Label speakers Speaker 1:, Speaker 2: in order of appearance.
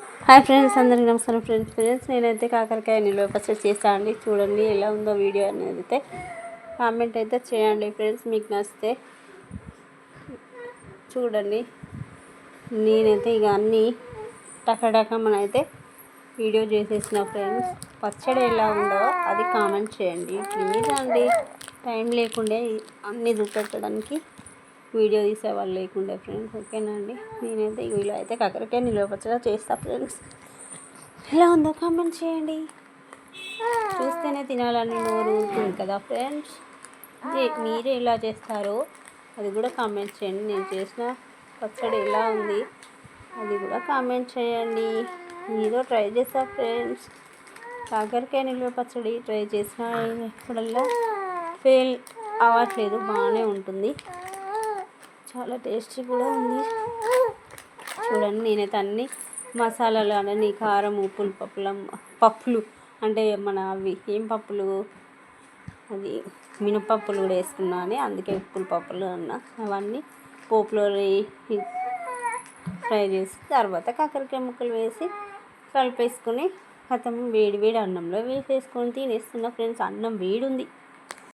Speaker 1: Hi friends అందరికీ నమస్కారం friends. Friends నేనైతే కాకరకాయ నిల్వ పచ్చడి చేస్తా అండి చూడండి ఎలా ఉందో వీడియో అనేది అయితే కామెంట్ అయితే చేయండి ఫ్రెండ్స్ మీకు నచ్చితే. చూడండి నేనైతే ఇక అన్నీ టకటకమనైతే వీడియో చేసేసిన ఫ్రెండ్స్. పచ్చడి ఎలా ఉందో అది కామెంట్ చేయండి. ప్లీజ్ అండి? టైం లేకుండే అన్నీ చూపెట్టడానికి వీడియో తీసేవాళ్ళు లేకుండే ఫ్రెండ్స్ ఓకేనా అండి? నేనైతే ఇలా అయితే కాకరకాయ నిలవచ్చగా పచ్చడి చేస్తా ఫ్రెండ్స్. ఎలా ఉందో కామెంట్ చేయండి. చూస్తేనే తినాలని నోరు ఉంటుంది కదా ఫ్రెండ్స్? మీరు ఎలా చేస్తారో అది కూడా కామెంట్ చేయండి. నేను చేసిన పచ్చడి ఎలా ఉంది అది కూడా కామెంట్ చేయండి. మీరు ట్రై చేస్తా ఫ్రెండ్స్. కాకరకాయ నిల్వ పచ్చడి ట్రై చేసిన ఎప్పుడల్లా ఫెయిల్ అవ్వట్లేదు బాగానే ఉంటుంది. చాలా టేస్టీ కూడా ఉంది. చూడండి నేనైతే అన్ని మసాలాలు అన్నీ కారం ఉప్పులు పప్పుల పప్పులు అంటే మన అవి ఏం పప్పులు? అది మినపప్పులు కూడా వేసుకున్నా అని అందుకే ఉప్పులు పప్పులు అన్న. అవన్నీ పోపులో ఫ్రై చేసి తర్వాత కాకరకాయ ముక్కలు వేసి కలిపేసుకొని కథం వేడి వేడి అన్నంలో వేసేసుకొని తినేస్తున్నా. ఫ్రెండ్స్ అన్నం వేడి ఉంది.